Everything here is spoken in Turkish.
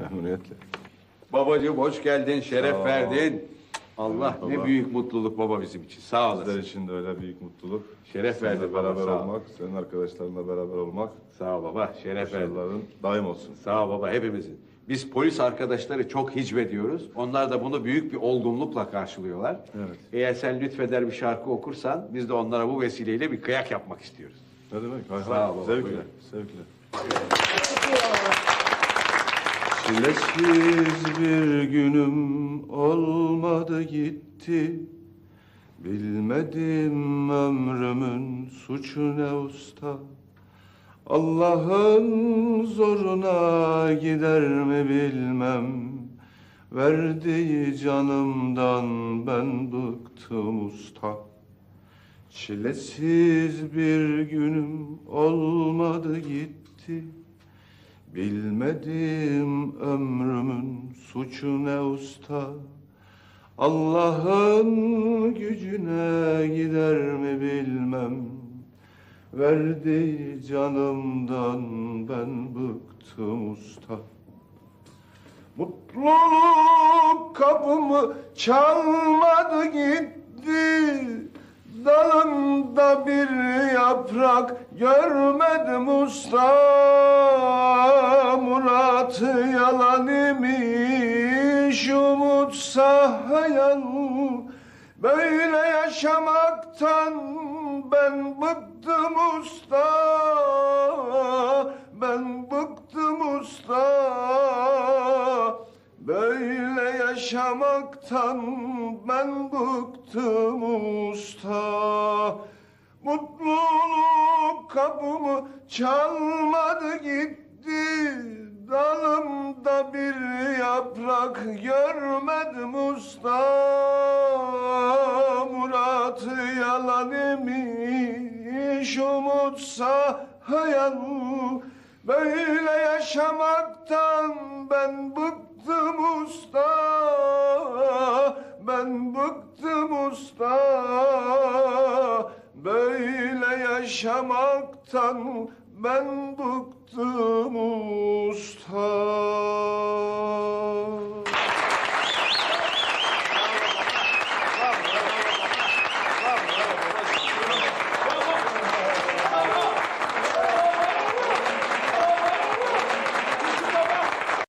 Memnuniyetle. Babacığım hoş geldin, şeref Sağ ol. verdin. Allah Evet, ne baba. büyük mutluluk baba bizim için. Sağ Sizler olasın. için de öyle büyük mutluluk. Şeref Seninle verdi baba, beraber sağ ol. olmak, senin arkadaşlarınla beraber olmak. Sağ ol baba, şeref verdin. Başarıların daim olsun. Sağ ol baba hepimizin. Biz polis arkadaşları çok hicvediyoruz. Onlar da bunu büyük bir olgunlukla karşılıyorlar. Evet. Eğer sen lütfeder bir şarkı okursan biz de onlara bu vesileyle bir kıyak yapmak istiyoruz. Ne demek? Hay Sağ hay. ol baba, Zevkle, buyurun. zevkle. Çilesiz bir günüm olmadı gitti. Bilmedim ömrümün suçu ne usta. Allah'ın zoruna gider mi bilmem. Verdiği canımdan ben bıktım usta. Çilesiz bir günüm olmadı gitti. Bilmedim ömrümün suçu ne usta. Allah'ın gücüne gider mi bilmem. Verdiği canımdan ben bıktım usta. Mutluluk kapımı çalmadı gitti. Dalında bir yaprak görmedim usta. Murat yalan imiş, umutsa hayal. Böyle yaşamaktan ben bıktım usta. Ben bıktım usta. Böyle yaşamaktan ben bıktım usta. Mutluluk kapımı çalmadı gitti. Bir yaprak görmedim usta. Murat yalan imiş, umutsa hayal. Böyle yaşamaktan ben bıktım usta. Ben bıktım usta. Böyle yaşamaktan ben bıktım usta.